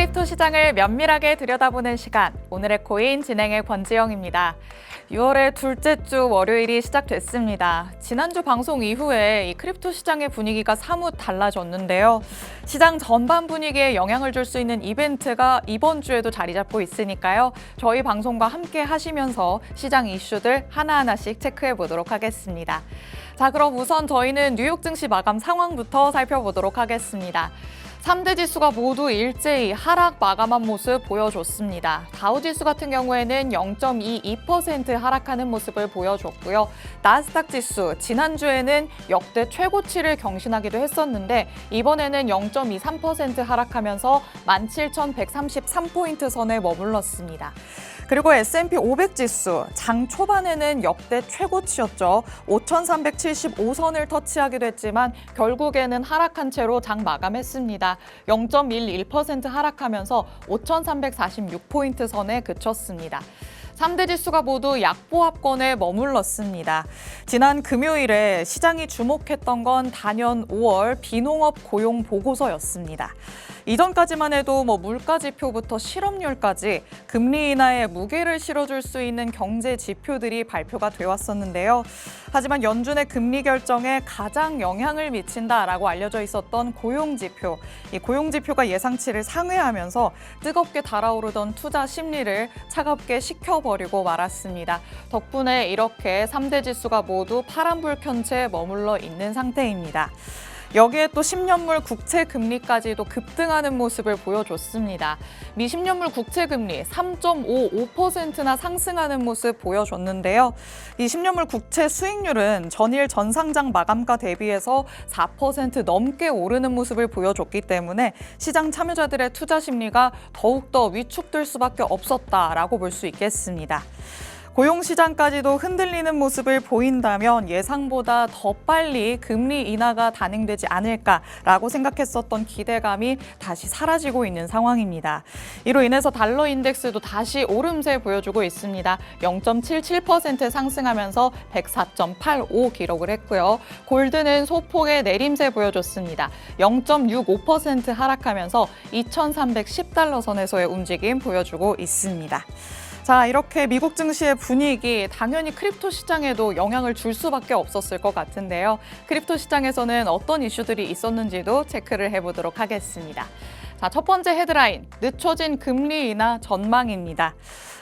크립토 시장을 면밀하게 들여다보는 시간. 오늘의 코인 진행의 권지영입니다. 6월의 둘째 주 월요일이 시작됐습니다. 지난주 방송 이후에 이 크립토 시장의 분위기가 사뭇 달라졌는데요. 시장 전반 분위기에 영향을 줄 수 있는 이벤트가 이번 주에도 자리 잡고 있으니까요. 저희 방송과 함께 하시면서 시장 이슈들 하나하나씩 체크해 보도록 하겠습니다. 자, 그럼 우선 저희는 뉴욕 증시 마감 상황부터 살펴보도록 하겠습니다. 3대 지수가 모두 일제히 하락 마감한 모습 보여줬습니다. 다우 지수 같은 경우에는 0.22% 하락하는 모습을 보여줬고요. 나스닥 지수 지난주에는 역대 최고치를 경신하기도 했었는데 이번에는 0.23% 하락하면서 17,133포인트 선에 머물렀습니다. 그리고 S&P 500 지수 장 초반에는 역대 최고치였죠. 5,375선을 터치하기도 했지만 결국에는 하락한 채로 장 마감했습니다. 0.11% 하락하면서 5,346포인트 선에 그쳤습니다. 3대 지수가 모두 약보합권에 머물렀습니다. 지난 금요일에 시장이 주목했던 건 단연 5월 비농업 고용 보고서였습니다. 이전까지만 해도 뭐 물가 지표부터 실업률까지 금리 인하에 무게를 실어줄 수 있는 경제 지표들이 발표가 되어 왔었는데요. 하지만 연준의 금리 결정에 가장 영향을 미친다라고 알려져 있었던 고용 지표. 이 고용 지표가 예상치를 상회하면서 뜨겁게 달아오르던 투자 심리를 차갑게 식혀버리고 말았습니다. 덕분에 이렇게 3대 지수가 모두 파란불 켠채 머물러 있는 상태입니다. 여기에 또 10년물 국채 금리까지도 급등하는 모습을 보여줬습니다. 미 10년물 국채 금리 3.55%나 상승하는 모습 보여줬는데요. 이 10년물 국채 수익률은 전일 전상장 마감가 대비해서 4% 넘게 오르는 모습을 보여줬기 때문에 시장 참여자들의 투자 심리가 더욱더 위축될 수밖에 없었다라고 볼 수 있겠습니다. 고용 시장까지도 흔들리는 모습을 보인다면 예상보다 더 빨리 금리 인하가 단행되지 않을까라고 생각했었던 기대감이 다시 사라지고 있는 상황입니다. 이로 인해서 달러 인덱스도 다시 오름세 보여주고 있습니다. 0.77% 상승하면서 104.85 기록을 했고요. 골드는 소폭의 내림세 보여줬습니다. 0.65% 하락하면서 2,310달러 선에서의 움직임 보여주고 있습니다. 자, 이렇게 미국 증시의 분위기 당연히 크립토 시장에도 영향을 줄 수밖에 없었을 것 같은데요. 크립토 시장에서는 어떤 이슈들이 있었는지도 체크를 해보도록 하겠습니다. 자, 첫 번째 헤드라인, 늦춰진 금리 인하 전망입니다.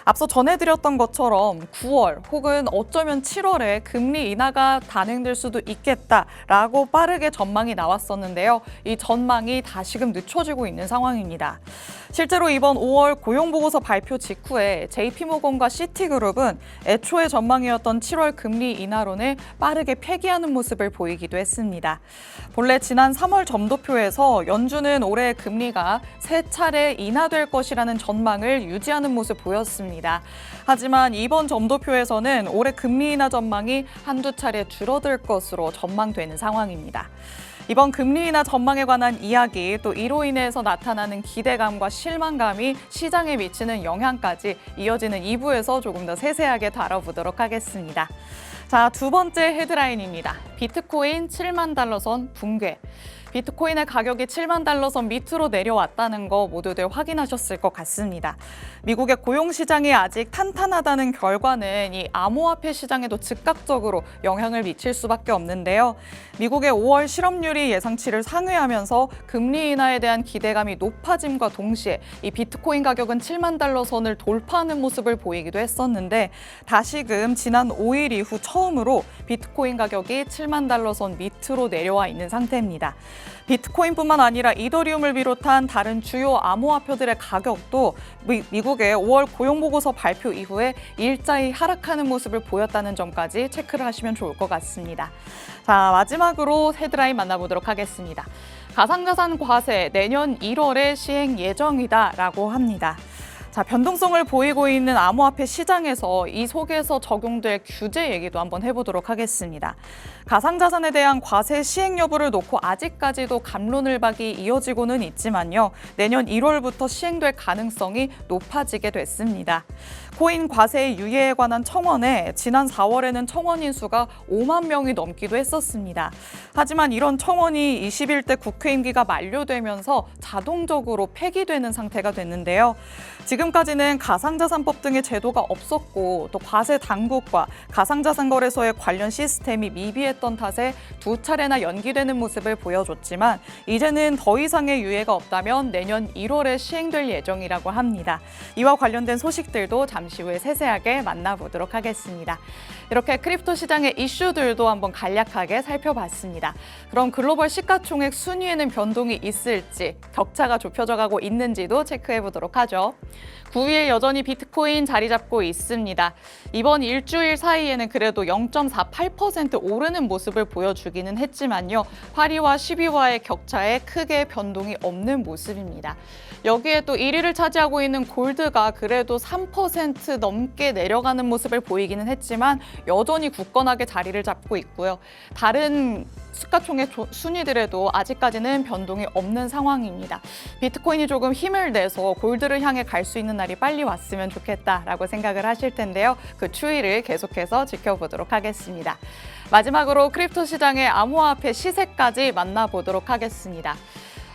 앞서 전해드렸던 것처럼 9월 혹은 어쩌면 7월에 금리 인하가 단행될 수도 있겠다라고 빠르게 전망이 나왔었는데요. 이 전망이 다시금 늦춰지고 있는 상황입니다. 실제로 이번 5월 고용보고서 발표 직후에 JP모건과 시티그룹은 애초에 전망이었던 7월 금리 인하론을 빠르게 폐기하는 모습을 보이기도 했습니다. 본래 지난 3월 점도표에서 연준은 올해 금리가 세 차례 인하될 것이라는 전망을 유지하는 모습 보였습니다. 하지만 이번 점도표에서는 올해 금리 인하 전망이 한두 차례 줄어들 것으로 전망되는 상황입니다. 이번 금리 인하 전망에 관한 이야기 또 이로 인해서 나타나는 기대감과 실망감이 시장에 미치는 영향까지 이어지는 2부에서 조금 더 세세하게 다뤄보도록 하겠습니다. 자, 두 번째 헤드라인입니다. 비트코인 7만 달러 선 붕괴. 비트코인의 가격이 7만 달러 선 밑으로 내려왔다는 거 모두들 확인하셨을 것 같습니다. 미국의 고용 시장이 아직 탄탄하다는 결과는 이 암호화폐 시장에도 즉각적으로 영향을 미칠 수밖에 없는데요. 미국의 5월 실업률이 예상치를 상회하면서 금리 인하에 대한 기대감이 높아짐과 동시에 이 비트코인 가격은 7만 달러 선을 돌파하는 모습을 보이기도 했었는데 다시금 지난 5일 이후 처음으로 비트코인 가격이 7만 달러 선 밑으로 내려와 있는 상태입니다. 비트코인뿐만 아니라 이더리움을 비롯한 다른 주요 암호화폐들의 가격도 미, 국의 5월 고용보고서 발표 이후에 일자히 하락하는 모습을 보였다는 점까지 체크를 하시면 좋을 것 같습니다. 자, 마지막으로 헤드라인 만나보도록 하겠습니다. 가상자산 과세 내년 1월에 시행 예정이다라고 합니다. 자, 변동성을 보이고 있는 암호화폐 시장에서 이 속에서 적용될 규제 얘기도 한번 해보도록 하겠습니다. 가상자산에 대한 과세 시행 여부를 놓고 아직까지도 감론을박이 이어지고는 있지만요. 내년 1월부터 시행될 가능성이 높아지게 됐습니다. 코인 과세 유예에 관한 청원에 지난 4월에는 청원 인 수가 5만 명이 넘기도 했었습니다. 하지만 이런 청원이 21대 국회 임기가 만료되면서 자동적으로 폐기되는 상태가 됐는데요. 지금까지는 가상자산법 등의 제도가 없었고 또 과세 당국과 가상자산 거래소의 관련 시스템이 미비했던 탓에 두 차례나 연기되는 모습을 보여줬지만 이제는 더 이상의 유예가 없다면 내년 1월에 시행될 예정이라고 합니다. 이와 관련된 소식들도 잠시 후에 세세하게 만나보도록 하겠습니다. 이렇게 크립토 시장의 이슈들도 한번 간략하게 살펴봤습니다. 그럼 글로벌 시가총액 순위에는 변동이 있을지, 격차가 좁혀져 가고 있는지도 체크해 보도록 하죠. 9위에 여전히 비트코인 자리 잡고 있습니다. 이번 일주일 사이에는 그래도 0.48% 오르는 모습을 보여주기는 했지만요. 8위와 10위와의 격차에 크게 변동이 없는 모습입니다. 여기에 또 1위를 차지하고 있는 골드가 그래도 3% 넘게 내려가는 모습을 보이기는 했지만 여전히 굳건하게 자리를 잡고 있고요. 다른 시가총액 조- 순위들에도 아직까지는 변동이 없는 상황입니다. 비트코인이 조금 힘을 내서 골드를 향해 갈 수 있는 날이 빨리 왔으면 좋겠다라고 생각을 하실 텐데요. 그 추이를 계속해서 지켜보도록 하겠습니다. 마지막으로 크립토 시장의 암호화폐 시세까지 만나보도록 하겠습니다.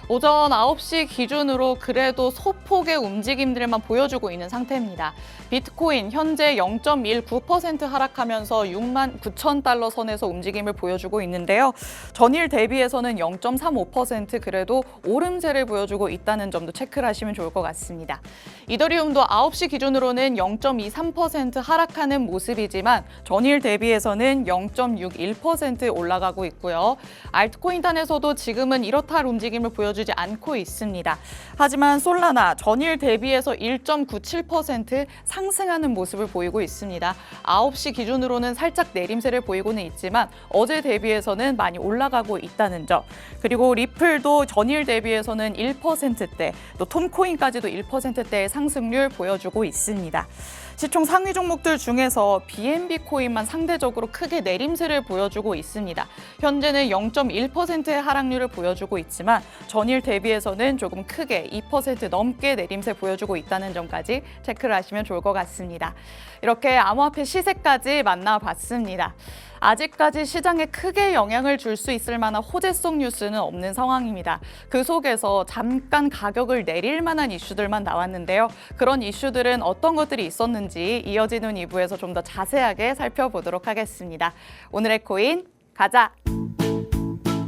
오전 9시 기준으로 그래도 소폭의 움직임들만 보여주고 있는 상태입니다. 비트코인 현재 0.19% 하락하면서 6만 9천 달러 선에서 움직임을 보여주고 있는데요. 전일 대비해서는 0.35% 그래도 오름세를 보여주고 있다는 점도 체크를 하시면 좋을 것 같습니다. 이더리움도 9시 기준으로는 0.23% 하락하는 모습이지만 전일 대비해서는 0.61% 올라가고 있고요. 알트코인 단에서도 지금은 이렇다 할 움직임을 보여주 지 않고 있습니다. 하지만 솔라나 전일 대비해서 1.97% 상승하는 모습을 보이고 있습니다. 9시 기준으로는 살짝 내림세를 보이고는 있지만 어제 대비해서는 많이 올라가고 있다는 점. 그리고 리플도 전일 대비해서는 1%대, 또 톰코인까지도 1%대의 상승률 보여주고 있습니다. 시총 상위 종목들 중에서 BNB 코인만 상대적으로 크게 내림세를 보여주고 있습니다. 현재는 0.1%의 하락률을 보여주고 있지만 전일 대비해서는 조금 크게 2% 넘게 내림세 보여주고 있다는 점까지 체크를 하시면 좋을 것 같습니다. 이렇게 암호화폐 시세까지 만나봤습니다. 아직까지 시장에 크게 영향을 줄 수 있을 만한 호재성 뉴스는 없는 상황입니다. 그 속에서 잠깐 가격을 내릴 만한 이슈들만 나왔는데요. 그런 이슈들은 어떤 것들이 있었는지 이어지는 2부에서 좀 더 자세하게 살펴보도록 하겠습니다. 오늘의 코인 가자!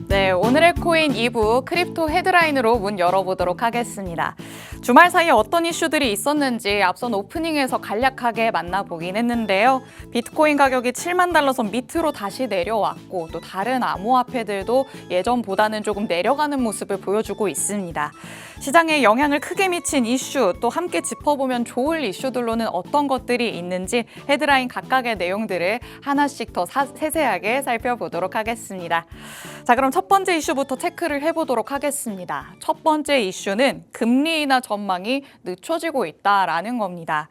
네, 오늘의 코인 2부 크립토 헤드라인으로 문 열어보도록 하겠습니다. 주말 사이에 어떤 이슈들이 있었는지 앞선 오프닝에서 간략하게 만나보긴 했는데요. 비트코인 가격이 7만 달러 선 밑으로 다시 내려왔고 또 다른 암호화폐들도 예전보다는 조금 내려가는 모습을 보여주고 있습니다. 시장에 영향을 크게 미친 이슈 또 함께 짚어보면 좋을 이슈들로는 어떤 것들이 있는지 헤드라인 각각의 내용들을 하나씩 더 사- 세세하게 살펴보도록 하겠습니다. 자, 그럼 첫 번째 이슈부터 체크를 해보도록 하겠습니다. 첫 번째 이슈는 금리 인하 전 망이 늦춰지고 있다라는 겁니다.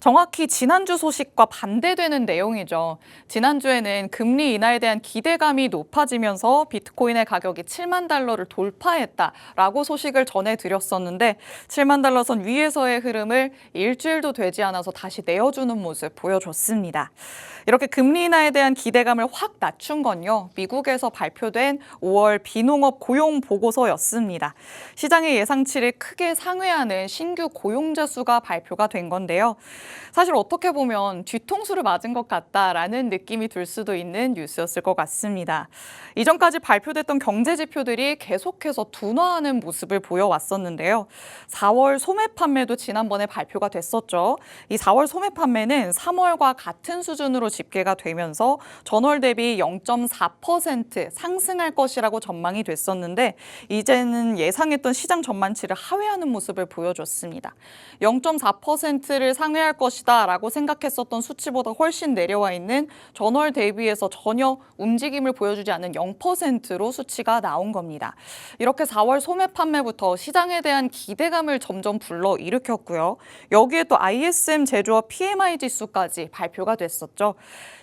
정확히 지난주 소식과 반대되는 내용이죠. 지난주에는 금리 인하에 대한 기대감이 높아지면서 비트코인의 가격이 7만 달러를 돌파했다라고 소식을 전해드렸었는데 7만 달러 선 위에서의 흐름을 일주일도 되지 않아서 다시 내어주는 모습 보여줬습니다. 이렇게 금리 인하에 대한 기대감을 확 낮춘 건요. 미국에서 발표된 5월 비농업 고용 보고서였습니다. 시장의 예상치를 크게 상회하는 신규 고용자 수가 발표가 된 건데요. 사실 어떻게 보면 뒤통수를 맞은 것 같다라는 느낌이 들 수도 있는 뉴스였을 것 같습니다. 이전까지 발표됐던 경제 지표들이 계속해서 둔화하는 모습을 보여왔었는데요. 4월 소매 판매도 지난번에 발표가 됐었죠. 이 4월 소매 판매는 3월과 같은 수준으로 집계가 되면서 전월 대비 0.4% 상승할 것이라고 전망이 됐었는데 이제는 예상했던 시장 전망치를 하회하는 모습을 보여줬습니다. 0.4%를 상회할 것이다 라고 생각했었던 수치보다 훨씬 내려와 있는 전월 대비해서 전혀 움직임을 보여주지 않는 0%로 수치가 나온 겁니다. 이렇게 4월 소매 판매부터 시장에 대한 기대감을 점점 불러 일으켰고요. 여기에 또 ISM 제조업 PMI 지수까지 발표가 됐었죠.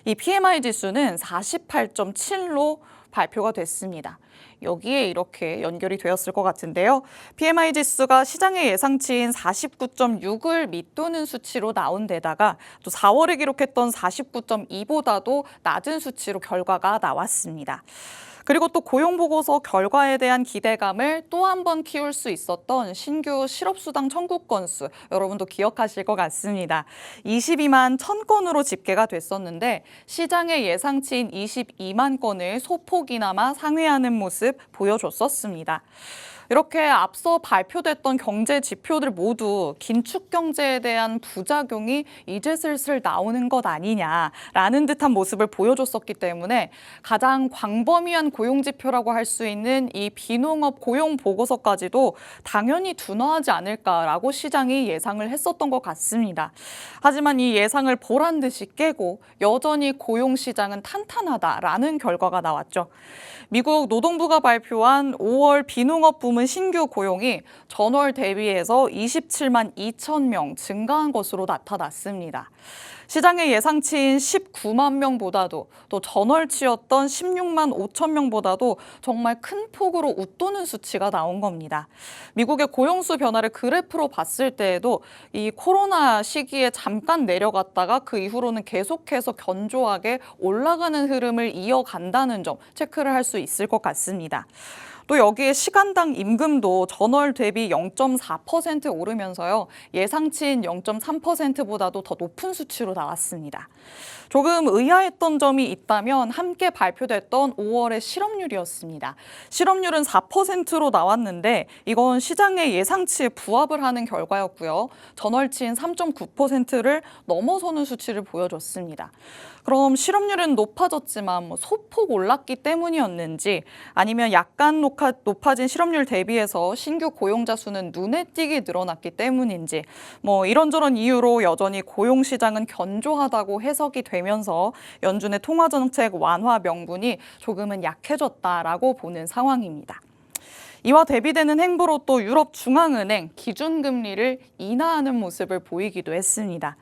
이 PMI 지수는 48.7로 발표가 됐습니다. 여기에 이렇게 연결이 되었을 것 같은데요. PMI 지수가 시장의 예상치인 49.6을 밑도는 수치로 나온 데다가 또 4월에 기록했던 49.2보다도 낮은 수치로 결과가 나왔습니다. 그리고 또 고용 보고서 결과에 대한 기대감을 또 한 번 키울 수 있었던 신규 실업수당 청구 건수 여러분도 기억하실 것 같습니다. 22만 1000건으로 집계가 됐었는데 시장의 예상치인 22만 건을 소폭이나마 상회하는 모습 보여줬었습니다. 이렇게 앞서 발표됐던 경제 지표들 모두 긴축 경제에 대한 부작용이 이제 슬슬 나오는 것 아니냐라는 듯한 모습을 보여줬었기 때문에 가장 광범위한 고용 지표라고 할 수 있는 이 비농업 고용 보고서까지도 당연히 둔화하지 않을까라고 시장이 예상을 했었던 것 같습니다. 하지만 이 예상을 보란 듯이 깨고 여전히 고용 시장은 탄탄하다라는 결과가 나왔죠. 미국 노동부가 발표한 5월 비농업 부문 신규 고용이 전월 대비해서 27만 2천 명 증가한 것으로 나타났습니다. 시장의 예상치인 19만 명보다도 또 전월치였던 16만 5천 명보다도 정말 큰 폭으로 웃도는 수치가 나온 겁니다. 미국의 고용수 변화를 그래프로 봤을 때에도 이 코로나 시기에 잠깐 내려갔다가 그 이후로는 계속해서 견조하게 올라가는 흐름을 이어간다는 점 체크를 할 수 있을 것 같습니다. 또 여기에 시간당 임금도 전월 대비 0.4% 오르면서요. 예상치인 0.3%보다도 더 높은 수치로 나왔습니다. 조금 의아했던 점이 있다면 함께 발표됐던 5월의 실업률이었습니다. 실업률은 4%로 나왔는데 이건 시장의 예상치에 부합을 하는 결과였고요. 전월치인 3.9%를 넘어서는 수치를 보여줬습니다. 그럼 실업률은 높아졌지만 뭐 소폭 올랐기 때문이었는지 아니면 약간 높아, 높아진 실업률 대비해서 신규 고용자 수는 눈에 띄게 늘어났기 때문인지 뭐 이런저런 이유로 여전히 고용 시장은 견조하다고 해석이 되면서 연준의 통화 정책 완화 명분이 조금은 약해졌다라고 보는 상황입니다. 이와 대비되는 행보로 또 유럽 중앙은행 기준금리를 인하하는 모습을 보이기도 했습니다.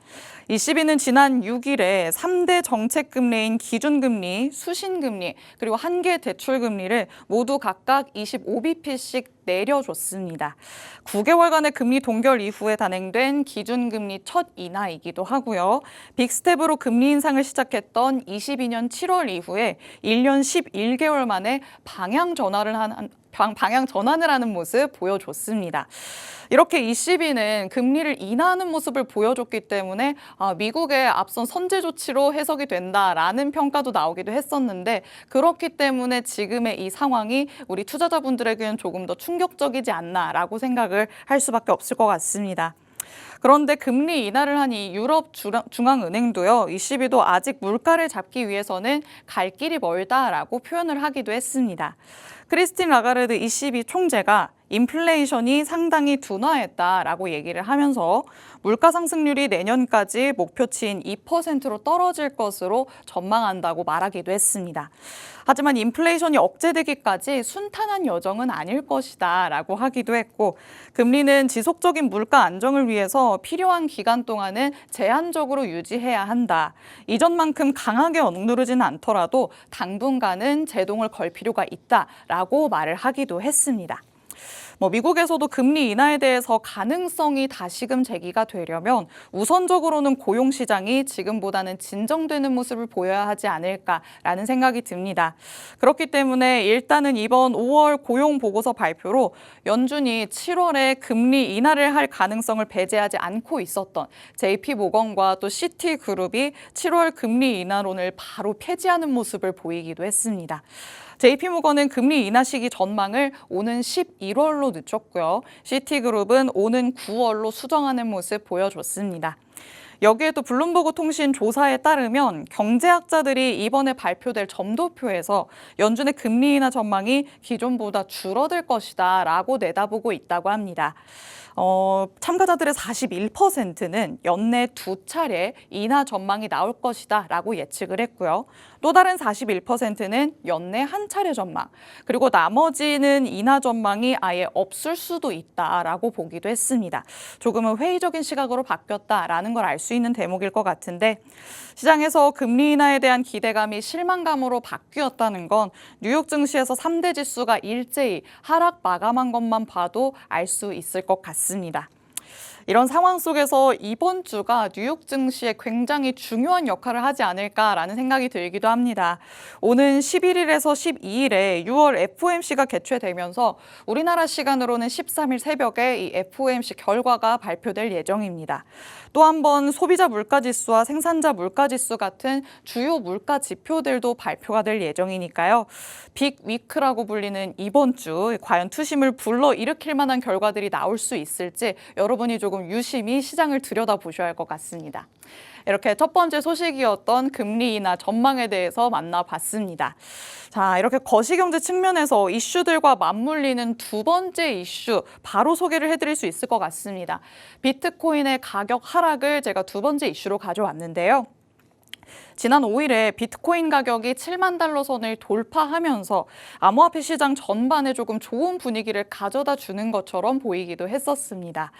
ECB는 지난 6일에 3대 정책금리인 기준금리, 수신금리, 그리고 한계 대출금리를 모두 각각 25bp씩 내려줬습니다. 9개월간의 금리 동결 이후에 단행된 기준금리 첫 인하이기도 하고요. 빅스텝으로 금리 인상을 시작했던 22년 7월 이후에 1년 11개월 만에 방향 전환을 한 방향 전환을 하는 모습 보여줬습니다. 이렇게 ECB는 금리를 인하하는 모습을 보여줬기 때문에 아, 미국의 앞선 선제 조치로 해석이 된다라는 평가도 나오기도 했었는데 그렇기 때문에 지금의 이 상황이 우리 투자자분들에게는 조금 더 충격적이지 않나라고 생각을 할 수밖에 없을 것 같습니다. 그런데 금리 인하를 한 이 유럽 중앙은행도요, ECB도 아직 물가를 잡기 위해서는 갈 길이 멀다라고 표현을 하기도 했습니다. 크리스틴 라가르드 ECB 총재가 인플레이션이 상당히 둔화했다라고 얘기를 하면서 물가 상승률이 내년까지 목표치인 2%로 떨어질 것으로 전망한다고 말하기도 했습니다. 하지만 인플레이션이 억제되기까지 순탄한 여정은 아닐 것이다라고 하기도 했고 금리는 지속적인 물가 안정을 위해서 필요한 기간 동안은 제한적으로 유지해야 한다. 이전만큼 강하게 억누르지는 않더라도 당분간은 제동을 걸 필요가 있다라고 말을 하기도 했습니다. 뭐 미국에서도 금리 인하에 대해서 가능성이 다시금 제기가 되려면 우선적으로는 고용 시장이 지금보다는 진정되는 모습을 보여야 하지 않을까라는 생각이 듭니다. 그렇기 때문에 일단은 이번 5월 고용 보고서 발표로 연준이 7월에 금리 인하를 할 가능성을 배제하지 않고 있었던 JP 모건과 또 시티 그룹이 7월 금리 인하론을 바로 폐지하는 모습을 보이기도 했습니다. JP모건은 금리 인하 시기 전망을 오는 11월로 늦췄고요. 시티그룹은 오는 9월로 수정하는 모습 보여줬습니다. 여기에도 블룸버그 통신 조사에 따르면 경제학자들이 이번에 발표될 점도표에서 연준의 금리 인하 전망이 기존보다 줄어들 것이다 라고 내다보고 있다고 합니다. 어, 참가자들의 41%는 연내 두 차례 인하 전망이 나올 것이다 라고 예측을 했고요. 또 다른 41%는 연내 한 차례 전망, 그리고 나머지는 인하 전망이 아예 없을 수도 있다라고 보기도 했습니다. 조금은 회의적인 시각으로 바뀌었다라는 걸 알 수 있는 대목일 것 같은데 시장에서 금리 인하에 대한 기대감이 실망감으로 바뀌었다는 건 뉴욕 증시에서 3대 지수가 일제히 하락 마감한 것만 봐도 알 수 있을 것 같습니다. 있습니다. 이런 상황 속에서 이번 주가 뉴욕 증시에 굉장히 중요한 역할을 하지 않을까라는 생각이 들기도 합니다. 오는 11일에서 12일에 6월 FOMC가 개최되면서 우리나라 시간으로는 13일 새벽에 이 FOMC 결과가 발표될 예정입니다. 또 한 번 소비자 물가 지수와 생산자 물가 지수 같은 주요 물가 지표들도 발표가 될 예정이니까요. 빅 위크라고 불리는 이번 주 과연 투심을 불러 일으킬 만한 결과들이 나올 수 있을지 여러 분이 조금 유심히 시장을 들여다보셔야 할 것 같습니다. 이렇게 첫 번째 소식이었던 금리 인하 전망에 대해서 만나봤습니다. 자, 이렇게 거시경제 측면에서 이슈들과 맞물리는 두 번째 이슈 바로 소개를 해드릴 수 있을 것 같습니다. 비트코인의 가격 하락을 제가 두 번째 이슈로 가져왔는데요. 지난 5일에 비트코인 가격이 7만 달러 선을 돌파하면서 암호화폐 시장 전반에 조금 좋은 분위기를 가져다 주는 것처럼 보이기도 했었습니다.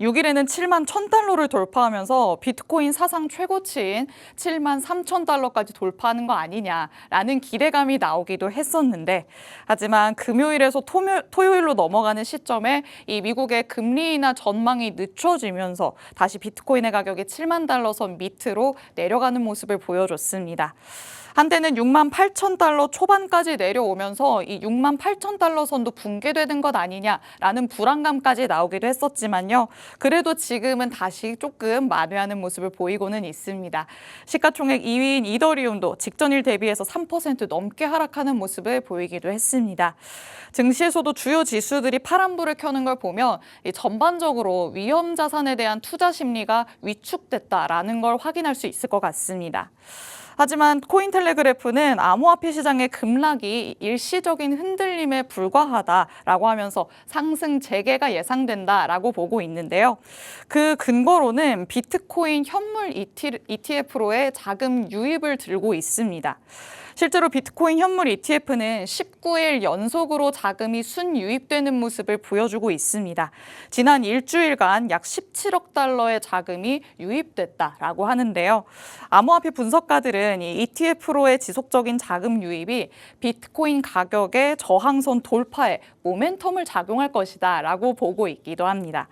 6일에는 7만 1천 달러를 돌파하면서 비트코인 사상 최고치인 7만 3천 달러까지 돌파하는 거 아니냐라는 기대감이 나오기도 했었는데 하지만 금요일에서 토요일로 넘어가는 시점에 이 미국의 금리 인하 전망이 늦춰지면서 다시 비트코인의 가격이 7만 달러 선 밑으로 내려가는 모습을 보여 보여줬습니다. 한때는 6만 8천 달러 초반까지 내려오면서 이 6만 8천 달러 선도 붕괴되는 것 아니냐라는 불안감까지 나오기도 했었지만요. 그래도 지금은 다시 조금 만회하는 모습을 보이고는 있습니다. 시가총액 2위인 이더리움도 직전일 대비해서 3% 넘게 하락하는 모습을 보이기도 했습니다. 증시에서도 주요 지수들이 파란불을 켜는 걸 보면 전반적으로 위험 자산에 대한 투자 심리가 위축됐다라는 걸 확인할 수 있을 것 같습니다. 하지만 코인텔레그래프는 암호화폐 시장의 급락이 일시적인 흔들림에 불과하다라고 하면서 상승 재개가 예상된다라고 보고 있는데요. 그 근거로는 비트코인 현물 ETF로의 자금 유입을 들고 있습니다. 실제로 비트코인 현물 ETF는 19일 연속으로 자금이 순유입되는 모습을 보여주고 있습니다. 지난 일주일간 약 17억 달러의 자금이 유입됐다라고 하는데요. 암호화폐 분석가들은 이 ETF로의 지속적인 자금 유입이 비트코인 가격의 저항선 돌파에 모멘텀을 작용할 것이다라고 보고 있기도 합니다.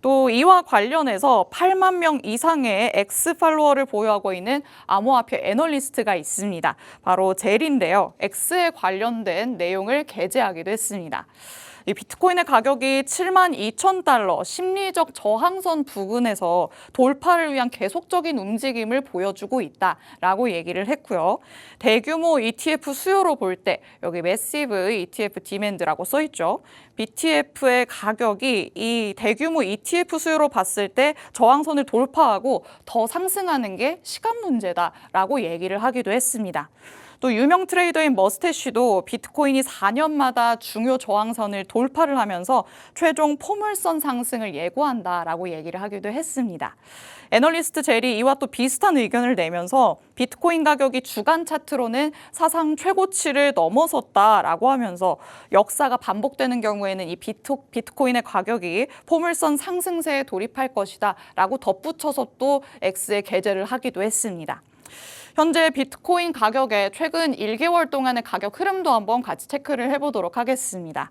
또 이와 관련해서 8만 명 이상의 X 팔로워를 보유하고 있는 암호화폐 애널리스트가 있습니다. 바로 젤인데요. X에 관련된 내용을 게재하기도 했습니다. 이 비트코인의 가격이 7만 2천 달러 심리적 저항선 부근에서 돌파를 위한 계속적인 움직임을 보여주고 있다라고 얘기를 했고요. 대규모 ETF 수요로 볼 때 여기 매시브 ETF 디맨드라고 써 있죠. BTF의 가격이 이 대규모 ETF 수요로 봤을 때 저항선을 돌파하고 더 상승하는 게 시간 문제다라고 얘기를 하기도 했습니다. 또 유명 트레이더인 머스테쉬도 비트코인이 4년마다 중요 저항선을 돌파를 하면서 최종 포물선 상승을 예고한다라고 얘기를 하기도 했습니다. 애널리스트 젤이 이와 또 비슷한 의견을 내면서 비트코인 가격이 주간 차트로는 사상 최고치를 넘어섰다라고 하면서 역사가 반복되는 경우에는 이 비트, 비트코인의 가격이 포물선 상승세에 돌입할 것이다라고 덧붙여서 또 X에 게재를 하기도 했습니다. 현재 비트코인 가격의 최근 1개월 동안의 가격 흐름도 한번 같이 체크를 해보도록 하겠습니다.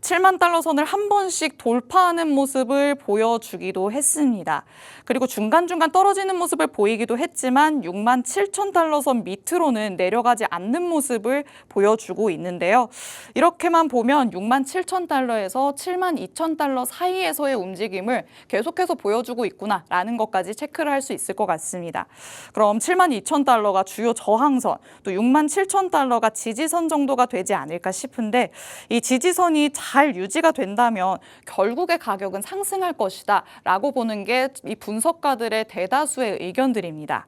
7만 달러 선을 한 번씩 돌파하는 모습을 보여주기도 했습니다. 그리고 중간중간 떨어지는 모습을 보이기도 했지만 6만 7천 달러 선 밑으로는 내려가지 않는 모습을 보여주고 있는데요. 이렇게만 보면 6만 7천 달러에서 7만 2천 달러 사이에서의 움직임을 계속해서 보여주고 있구나라는 것까지 체크를 할 수 있을 것 같습니다. 그럼 7만 2천 달러가 주요 저항선, 또 6만 7천 달러가 지지선 정도가 되지 않을까 싶은데 이 지지선이 잘 유지가 된다면 결국에 가격은 상승할 것이다 라고 보는 게 이 분석가들의 대다수의 의견들입니다.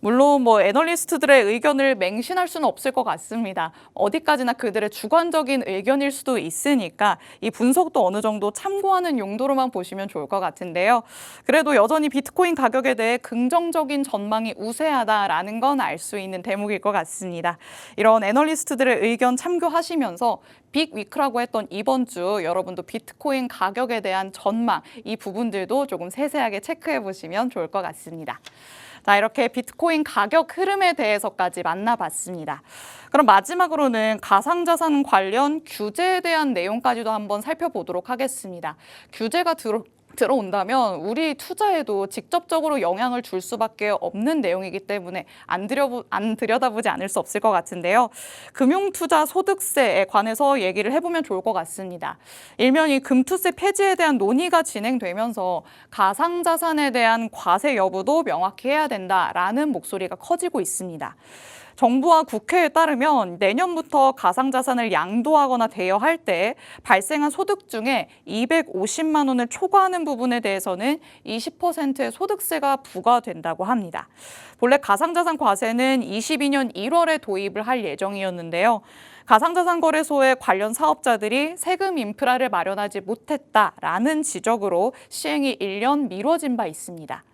물론 뭐 애널리스트들의 의견을 맹신할 수는 없을 것 같습니다. 어디까지나 그들의 주관적인 의견일 수도 있으니까 이 분석도 어느 정도 참고하는 용도로만 보시면 좋을 것 같은데요. 그래도 여전히 비트코인 가격에 대해 긍정적인 전망이 우세하다라는 건 알 수 있는 대목일 것 같습니다. 이런 애널리스트들의 의견 참고하시면서 빅 위크라고 했던 이번 주 여러분도 비트코인 가격에 대한 전망 이 부분들도 조금 세세하게 체크해 보시면 좋을 것 같습니다. 자, 이렇게 비트코인 가격 흐름에 대해서까지 만나봤습니다. 그럼 마지막으로는 가상자산 관련 규제에 대한 내용까지도 한번 살펴보도록 하겠습니다. 규제가 들어 들어온다면 우리 투자에도 직접적으로 영향을 줄 수밖에 없는 내용이기 때문에 안, 들여, 안 들여다보지 않을 수 없을 것 같은데요. 금융투자 소득세에 관해서 얘기를 해보면 좋을 것 같습니다. 일면 이 금투세 폐지에 대한 논의가 진행되면서 가상자산에 대한 과세 여부도 명확히 해야 된다라는 목소리가 커지고 있습니다. 정부와 국회에 따르면 내년부터 가상자산을 양도하거나 대여할 때 발생한 소득 중에 250만 원을 초과하는 부분에 대해서는 20%의 소득세가 부과된다고 합니다. 본래 가상자산 과세는 22년 1월에 도입을 할 예정이었는데요. 가상자산 거래소의 관련 사업자들이 세금 인프라를 마련하지 못했다라는 지적으로 시행이 1년 미뤄진 바 있습니다.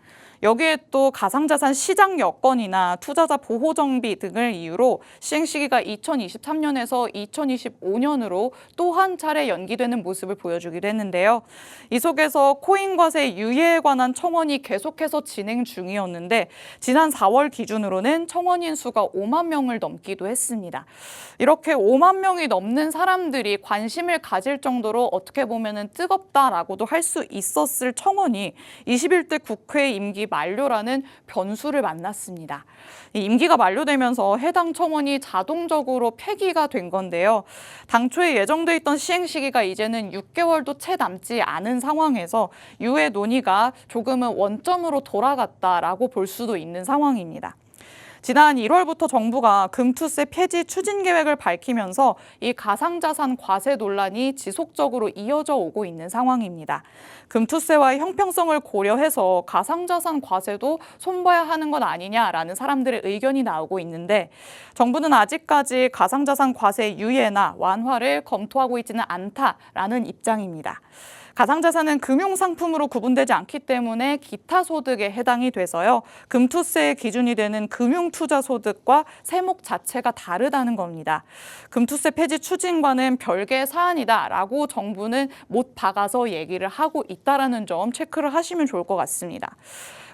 여기에 또 가상자산 시장 여건이나 투자자 보호 정비 등을 이유로 시행 시기가 2023년에서 2025년으로 또 한 차례 연기되는 모습을 보여주기도 했는데요. 이 속에서 코인 과세 유예에 관한 청원이 계속해서 진행 중이었는데 지난 4월 기준으로는 청원인 수가 5만 명을 넘기도 했습니다. 이렇게 5만 명이 넘는 사람들이 관심을 가질 정도로 어떻게 보면은 뜨겁다라고도 할 수 있었을 청원이 21대 국회 임기 만료라는 변수를 만났습니다. 임기가 만료되면서 해당 청원이 자동적으로 폐기가 된 건데요. 당초에 예정돼 있던 시행 시기가 이제는 6개월도 채 남지 않은 상황에서 유예 논의가 조금은 원점으로 돌아갔다라고 볼 수도 있는 상황입니다. 지난 1월부터 정부가 금투세 폐지 추진 계획을 밝히면서 이 가상자산 과세 논란이 지속적으로 이어져 오고 있는 상황입니다. 금투세와의 형평성을 고려해서 가상자산 과세도 손봐야 하는 건 아니냐라는 사람들의 의견이 나오고 있는데 정부는 아직까지 가상자산 과세 유예나 완화를 검토하고 있지는 않다라는 입장입니다. 가상자산은 금융상품으로 구분되지 않기 때문에 기타 소득에 해당이 돼서요. 금투세의 기준이 되는 금융투자소득과 세목 자체가 다르다는 겁니다. 금투세 폐지 추진과는 별개의 사안이다라고 정부는 못 박아서 얘기를 하고 있다라는 점 체크를 하시면 좋을 것 같습니다.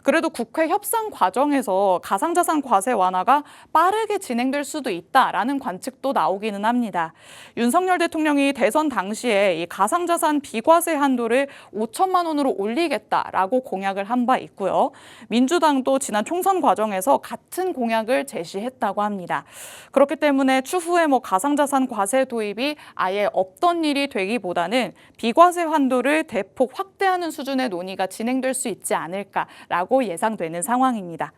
그래도 국회 협상 과정에서 가상자산 과세 완화가 빠르게 진행될 수도 있다라는 관측도 나오기는 합니다. 윤석열 대통령이 대선 당시에 이 가상자산 비과세 한도를 5천만 원으로 올리겠다라고 공약을 한 바 있고요. 민주당도 지난 총선 과정에서 같은 공약을 제시했다고 합니다. 그렇기 때문에 추후에 뭐 가상자산 과세 도입이 아예 없던 일이 되기보다는 비과세 한도를 대폭 확대하는 수준의 논의가 진행될 수 있지 않을까라고 예상되는 상황입니다.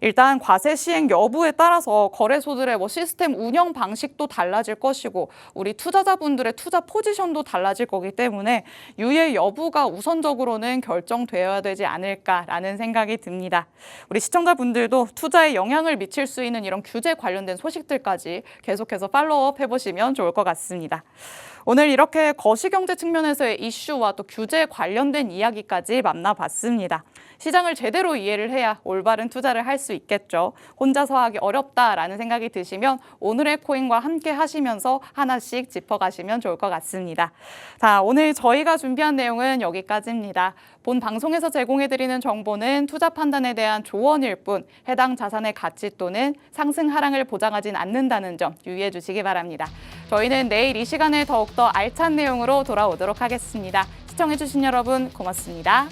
일단 과세 시행 여부에 따라서 거래소들의 뭐 시스템 운영 방식도 달라질 것이고 우리 투자자분들의 투자 포지션도 달라질 거기 때문에 유예 여부가 우선적으로는 결정되어야 되지 않을까라는 생각이 듭니다. 우리 시청자분들도 투자에 영향을 미칠 수 있는 이런 규제 관련된 소식들까지 계속해서 팔로우업 해보시면 좋을 것 같습니다. 오늘 이렇게 거시경제 측면에서의 이슈와 또 규제 관련된 이야기까지 만나봤습니다. 시장을 제대로 이해를 해야 올바른 투자를 할수 있겠죠. 혼자서 하기 어렵다라는 생각이 드시면 오늘의 코인과 함께 하시면서 하나씩 짚어가시면 좋을 것 같습니다. 자, 오늘 저희가 준비한 내용은 여기까지입니다. 본 방송에서 제공해드리는 정보는 투자 판단에 대한 조언일 뿐 해당 자산의 가치 또는 상승 하락을 보장하진 않는다는 점 유의해 주시기 바랍니다. 저희는 내일 이 시간에 더욱더 알찬 내용으로 돌아오도록 하겠습니다. 시청해주신 여러분 고맙습니다.